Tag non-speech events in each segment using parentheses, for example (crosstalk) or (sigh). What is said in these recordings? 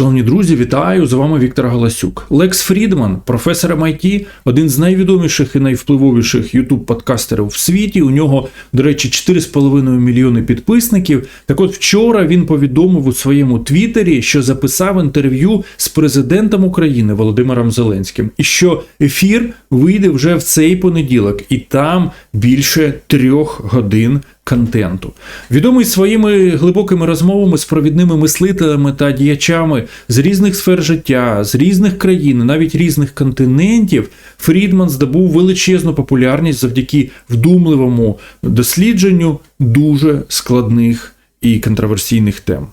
Шановні друзі, вітаю! З вами Віктор Галасюк. Лекс Фрідман, професор MIT, один з найвідоміших і найвпливовіших youtube подкастерів в світі. У нього, до речі, 4,5 мільйони підписників. Так от вчора він повідомив у своєму твіттері, що записав інтерв'ю з президентом України Володимиром Зеленським, і що ефір вийде вже в цей понеділок, і там більше трьох годин контенту. Відомий своїми глибокими розмовами з провідними мислителями та діячами з різних сфер життя, з різних країн, навіть різних континентів, Фрідман здобув величезну популярність завдяки вдумливому дослідженню дуже складних і контроверсійних тем.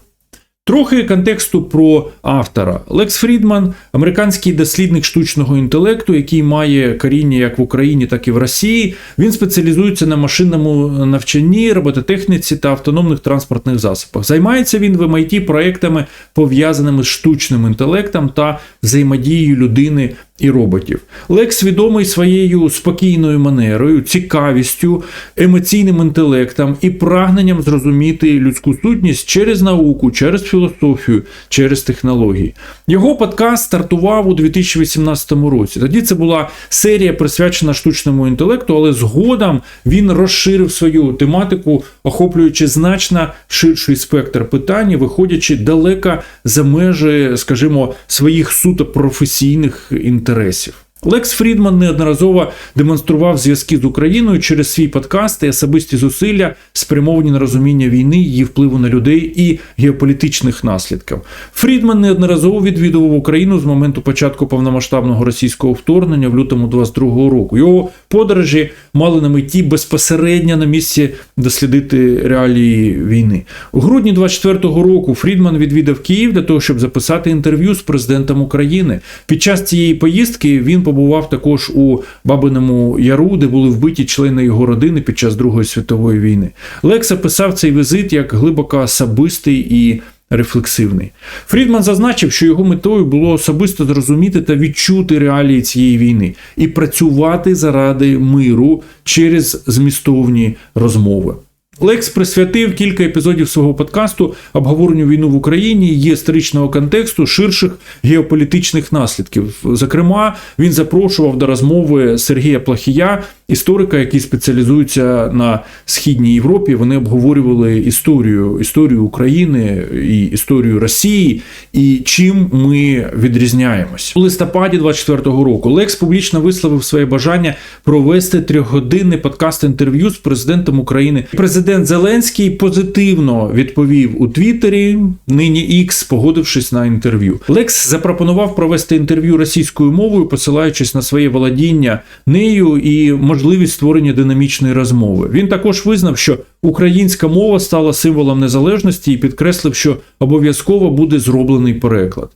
Трохи контексту про автора. Лекс Фрідман, американський дослідник штучного інтелекту, який має коріння як в Україні, так і в Росії. Він спеціалізується на машинному навчанні, робототехніці та автономних транспортних засобах. Займається він в MIT проектами, пов'язаними з штучним інтелектом та взаємодією людини і роботів. Лекс відомий своєю спокійною манерою, цікавістю, емоційним інтелектом і прагненням зрозуміти людську сутність через науку, через філософію, через технології. Його подкаст стартував у 2018 році. Тоді це була серія присвячена штучному інтелекту, але згодом він розширив свою тематику, охоплюючи значно ширший спектр питань, виходячи далеко за межі, скажімо, своїх суто професійних інтересів інтересів. Лекс Фрідман неодноразово демонстрував зв'язки з Україною через свій подкаст і особисті зусилля, спрямовані на розуміння війни, її впливу на людей і геополітичних наслідків. Фрідман неодноразово відвідував Україну з моменту початку повномасштабного російського вторгнення в лютому 22-го року. Його подорожі мали на меті безпосередньо на місці дослідити реалії війни. У грудні 24-го року Фрідман відвідав Київ для того, щоб записати інтерв'ю з президентом України. Під час цієї поїздки він побував також у Бабиному Яру, де були вбиті члени його родини під час Другої світової війни. Лекс описав цей візит як глибоко особистий і рефлексивний. Фрідман зазначив, що його метою було особисто зрозуміти та відчути реалії цієї війни і працювати заради миру через змістовні розмови. Лекс присвятив кілька епізодів свого подкасту обговоренню війну в Україні, її історичного контексту, ширших геополітичних наслідків. Зокрема, він запрошував до розмови Сергія Плахія, історика, який спеціалізується на східній Європі. Вони обговорювали історію, історію України і історію Росії і чим ми відрізняємось у листопаді 24-го року. Лекс публічно висловив своє бажання провести трьохгодинний подкаст інтерв'ю з президентом України. Президент Зеленський позитивно відповів у Твіттері, нині X, погодившись на інтерв'ю. Лекс запропонував провести інтерв'ю російською мовою, посилаючись на своє володіння нею і можливість створення динамічної розмови. Він також визнав, що українська мова стала символом незалежності і підкреслив, що обов'язково буде зроблений переклад.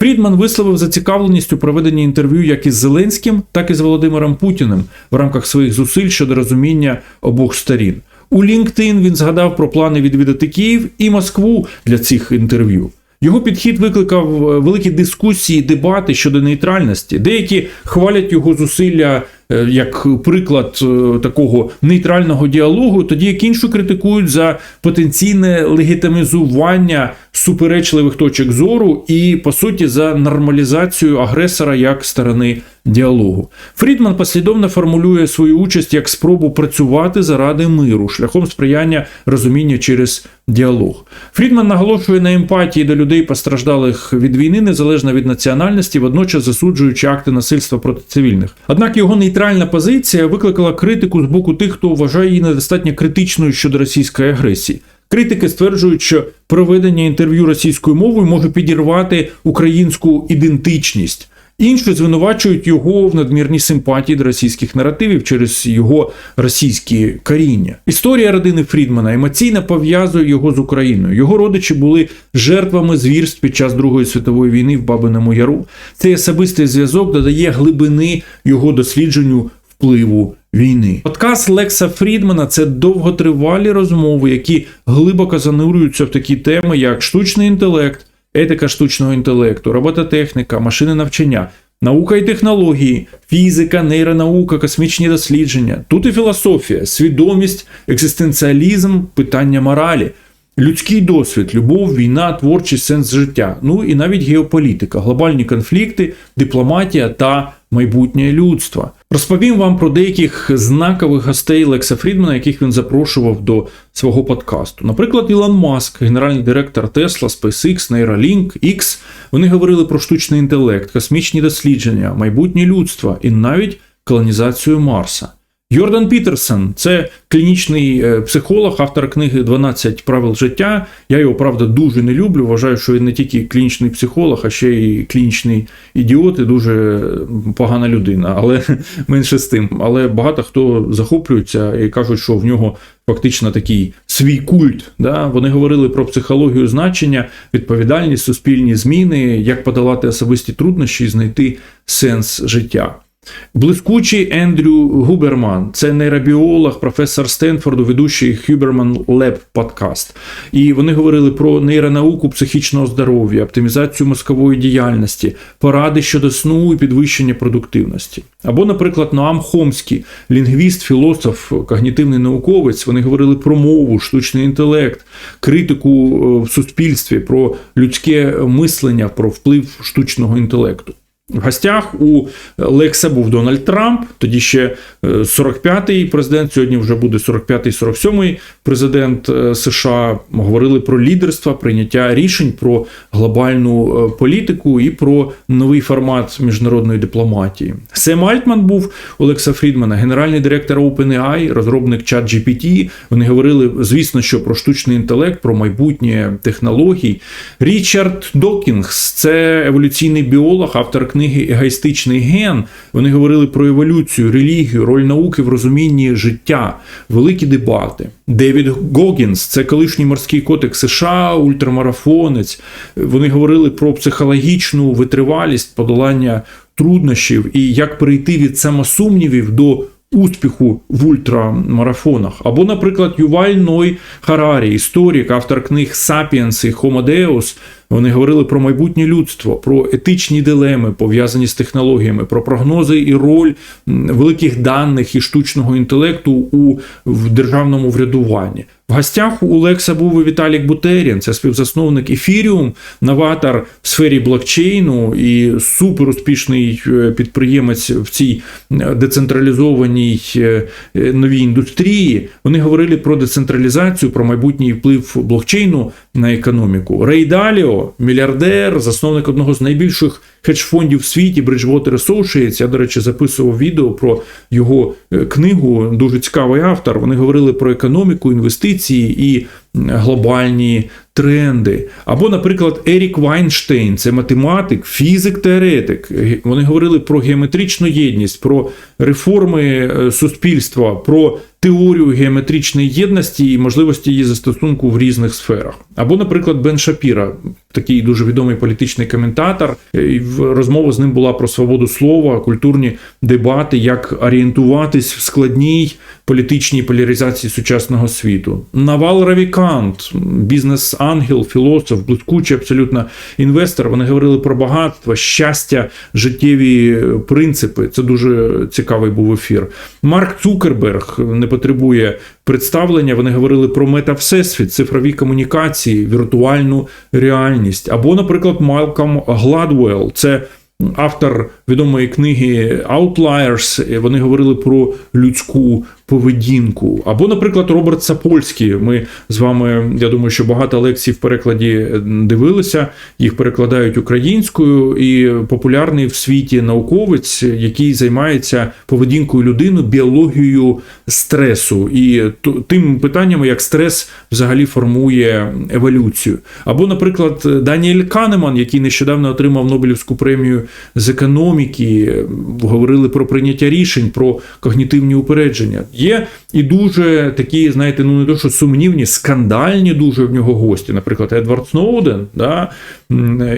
Фрідман висловив зацікавленість у проведенні інтерв'ю як із Зеленським, так і з Володимиром Путіним в рамках своїх зусиль щодо розуміння обох сторін. У LinkedIn він згадав про плани відвідати Київ і Москву для цих інтерв'ю. Його підхід викликав великі дискусії, дебати щодо нейтральності. Деякі хвалять його зусилля е, як приклад е, такого нейтрального діалогу, тоді як інші критикують за потенційне легітимізування суперечливих точок зору і, по суті, за нормалізацію агресора як сторони діалогу. Фрідман послідовно формулює свою участь як спробу працювати заради миру, шляхом сприяння розуміння через діалог. Фрідман наголошує на емпатії до людей, постраждалих від війни, незалежно від національності, водночас засуджуючи акти насильства проти цивільних. Однак його нейтральна позиція викликала критику з боку тих, хто вважає її недостатньо критичною щодо російської агресії. Критики стверджують, що проведення інтерв'ю російською мовою може підірвати українську ідентичність. Інші звинувачують його в надмірній симпатії до російських наративів через його російські коріння. Історія родини Фрідмана емоційно пов'язує його з Україною. Його родичі були жертвами звірств під час Другої світової війни в Бабиному Яру. Цей особистий зв'язок додає глибини його дослідженню впливу війни. Подкаст Лекса Фрідмана це довготривалі розмови, які глибоко занурюються в такі теми, як штучний інтелект етика штучного інтелекту, робототехніка, машини навчання, наука і технології, фізика, нейронаука, космічні дослідження. Тут і філософія, свідомість, екзистенціалізм, питання моралі. Людський досвід, любов, війна, творчість, сенс життя, ну і навіть геополітика, глобальні конфлікти, дипломатія та майбутнє людства. Розповім вам про деяких знакових гостей Лекса Фрідмана, яких він запрошував до свого подкасту. Наприклад, Ілон Маск, генеральний директор Тесла, SpaceX, Neuralink, X. Вони говорили про штучний інтелект, космічні дослідження, майбутнє людства і навіть колонізацію Марса. Йордан Пітерсон це клінічний е, психолог, автор книги «12 правил життя. Я його правда дуже не люблю. Вважаю, що він не тільки клінічний психолог, а ще й клінічний ідіот і дуже погана людина, але (laughs) менше з тим. Але багато хто захоплюється і кажуть, що в нього фактично такий свій культ. Да? Вони говорили про психологію значення, відповідальність, суспільні зміни, як подолати особисті труднощі і знайти сенс життя. Блискучий Ендрю Губерман, це нейробіолог, професор Стенфорду, ведучий Huberman Lab подкаст. І вони говорили про нейронауку психічного здоров'я, оптимізацію мозкової діяльності, поради щодо сну і підвищення продуктивності. Або, наприклад, Ноам Хомський, лінгвіст, філософ, когнітивний науковець. Вони говорили про мову, штучний інтелект, критику в суспільстві, про людське мислення, про вплив штучного інтелекту. В гостях у Лекса був Дональд Трамп, тоді ще 45-й президент, сьогодні вже буде 45-й, 47-й президент е, США. Говорили про лідерство, прийняття рішень, про глобальну е, політику і про новий формат міжнародної дипломатії. Сем Альтман був Олекса Фрідмана, генеральний директор OpenAI, розробник ChatGPT. Вони говорили, звісно, що про штучний інтелект, про майбутнє технологій. Річард Докінгс це еволюційний біолог, автор книги Егоїстичний ген. Вони говорили про еволюцію, релігію, роль науки в розумінні життя, великі дебати. Девід Гогінс, це колишній морський котик США, ультрамарафонець. Вони говорили про психологічну витривалість, подолання труднощів і як перейти від самосумнівів до успіху в ультрамарафонах. Або, наприклад, Юваль Ной Харарі, історик, автор книг Сапіенс і Deus, вони говорили про майбутнє людство, про етичні дилеми, пов'язані з технологіями, про прогнози і роль великих даних і штучного інтелекту у в державному врядуванні. В гостях у Лекса був і Віталік Бутерін, це співзасновник Ефіріум, новатор в сфері блокчейну і суперуспішний е, підприємець в цій децентралізованій е, новій індустрії. Вони говорили про децентралізацію, про майбутній вплив блокчейну на економіку. Рей Мільярдер, засновник одного з найбільших хедж-фондів в світі Bridgewater Associates. Я, до речі, записував відео про його е, книгу. Дуже цікавий автор. Вони говорили про економіку, інвестиції і глобальні тренди. Або, наприклад, Ерік Вайнштейн, це математик, фізик, теоретик. Вони говорили про геометричну єдність, про реформи е, суспільства, про теорію геометричної єдності і можливості її застосунку в різних сферах. Або, наприклад, Бен Шапіра, такий дуже відомий політичний коментатор. І Розмова з ним була про свободу слова, культурні дебати, як орієнтуватись в складній політичній поляризації сучасного світу. Навал Равікант, бізнес-ангел, філософ, блискучий абсолютно інвестор. Вони говорили про багатство, щастя, життєві принципи. Це дуже цікавий був ефір. Марк Цукерберг не потребує представлення. Вони говорили про мета-всесвіт, цифрові комунікації, віртуальну реальність. Або, наприклад, Малком Гладвелл. Це автор відомої книги Outliers. Вони говорили про людську поведінку. Або, наприклад, Роберт Сапольський. Ми з вами, я думаю, що багато лекцій в перекладі дивилися, їх перекладають українською, і популярний в світі науковець, який займається поведінкою людини, біологією стресу і тим питаннями, як стрес взагалі формує еволюцію. Або, наприклад, Даніель Канеман, який нещодавно отримав Нобелівську премію з економіки, говорили про прийняття рішень, про когнітивні упередження. Є і дуже такі, знаєте, ну не то, що сумнівні, скандальні дуже в нього гості. Наприклад, Едвард Сноуден, да,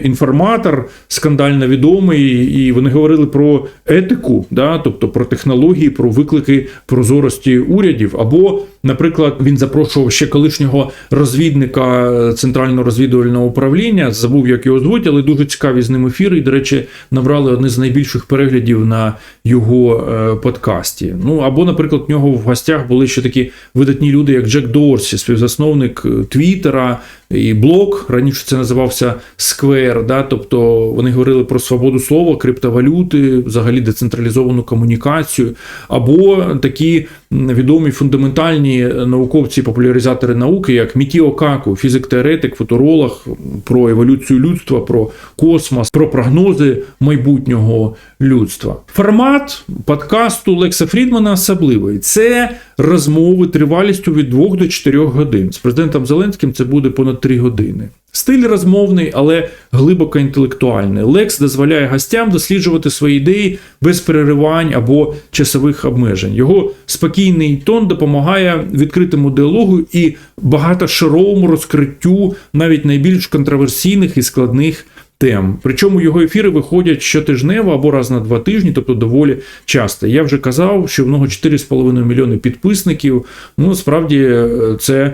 інформатор, скандально відомий, і вони говорили про етику, да, тобто про технології, про виклики прозорості урядів. Або, наприклад, він запрошував ще колишнього розвідника Центрального розвідувального управління. Забув, як його звуть, але дуже цікаві з ним ефіри. І, до речі, набрали одне з найбільших переглядів на його е, подкасті. Ну або, наприклад, в нього в гостях були ще такі видатні люди, як Джек Дорсі, співзасновник е, Твіттера і блок. Раніше це називався сквер. да, тобто вони говорили про свободу слова, криптовалюти, взагалі децентралізовану комунікацію, або такі відомі фундаментальні науковці, популяризатори науки, як Мікіо Каку, фізик-теоретик, футуролог, про еволюцію людства, про космос, про прогнози майбутнього людства. Формат подкасту Лекса Фрідмана особливий. Це розмови тривалістю від 2 до 4 годин. З президентом Зеленським це буде понад 3 години. Стиль розмовний, але глибоко інтелектуальний. Лекс дозволяє гостям досліджувати свої ідеї без переривань або часових обмежень. Його спокійний тон допомагає відкритому діалогу і багатошаровому розкриттю навіть найбільш контроверсійних і складних тем. Причому його ефіри виходять щотижнево або раз на два тижні, тобто доволі часто. Я вже казав, що в нього 4,5 мільйони підписників. Ну, справді, е, це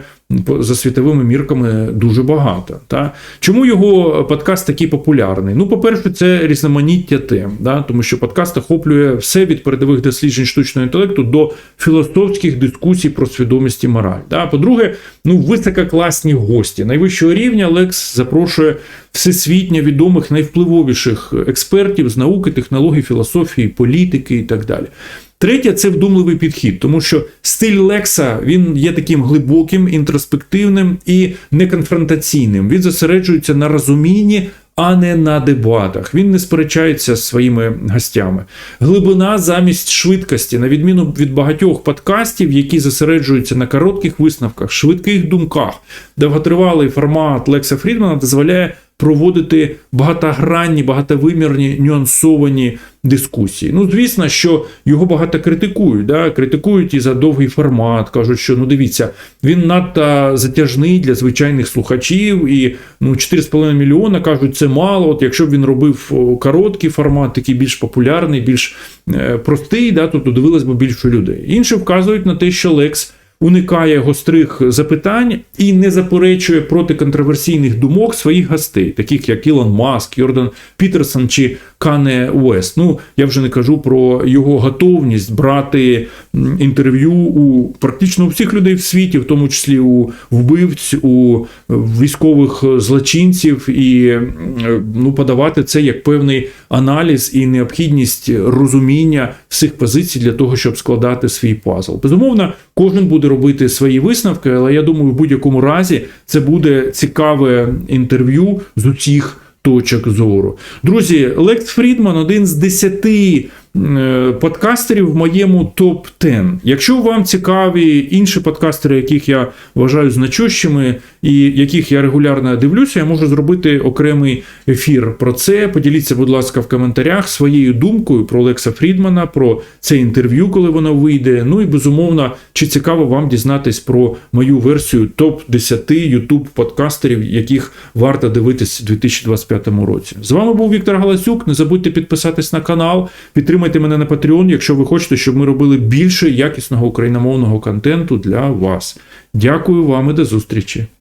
за світовими мірками дуже багато. Та? Чому його подкаст такий популярний? Ну, по-перше, це різноманіття тем, да? тому що подкаст охоплює все від передових досліджень штучного інтелекту до філософських дискусій про свідомість і мораль. Да? По-друге, ну, висококласні гості. Найвищого рівня Лекс запрошує всесвітньо відомих найвпливовіших експертів з науки, технологій, філософії, політики і так далі. Третє це вдумливий підхід, тому що стиль Лекса він є таким глибоким, інтроспективним і неконфронтаційним. Він зосереджується на розумінні, а не на дебатах. Він не сперечається з своїми гостями. Глибина замість швидкості, на відміну від багатьох подкастів, які зосереджуються на коротких висновках, швидких думках. Довготривалий формат Лекса Фрідмана дозволяє проводити багатогранні, багатовимірні, нюансовані дискусії. Ну, звісно, що його багато критикують. Да? Критикують і за довгий формат, кажуть, що ну дивіться, він надто затяжний для звичайних слухачів, і ну 4,5 мільйона кажуть, це мало. От якщо б він робив короткий формат, такий більш популярний, більш е, простий, да, то дивилось би більше людей. Інші вказують на те, що Лекс уникає гострих запитань і не заперечує проти контроверсійних думок своїх гостей, таких як Ілон Маск, Йордан Пітерсон чи Кане Уест. Ну я вже не кажу про його готовність брати інтерв'ю у практично у всіх людей в світі, в тому числі у вбивць, у військових злочинців, і ну подавати це як певний аналіз і необхідність розуміння всіх позицій для того, щоб складати свій пазл. Безумовно, кожен буде робити свої висновки, але я думаю, в будь-якому разі це буде цікаве інтерв'ю з усіх точок зору. Друзі, Лекс Фрідман один з десяти е, подкастерів в моєму топ 10 Якщо вам цікаві інші подкастери, яких я вважаю значущими і яких я регулярно дивлюся, я можу зробити окремий ефір про це. Поділіться, будь ласка, в коментарях своєю думкою про Лекса Фрідмана, про це інтерв'ю, коли воно вийде. Ну і безумовно, чи цікаво вам дізнатись про мою версію топ 10 YouTube подкастерів, яких варто дивитись у 2025 році. З вами був Віктор Галасюк. Не забудьте підписатись на канал, підтримайте мене на Patreon, якщо ви хочете, щоб ми робили більше якісного україномовного контенту для вас. Дякую вам і до зустрічі.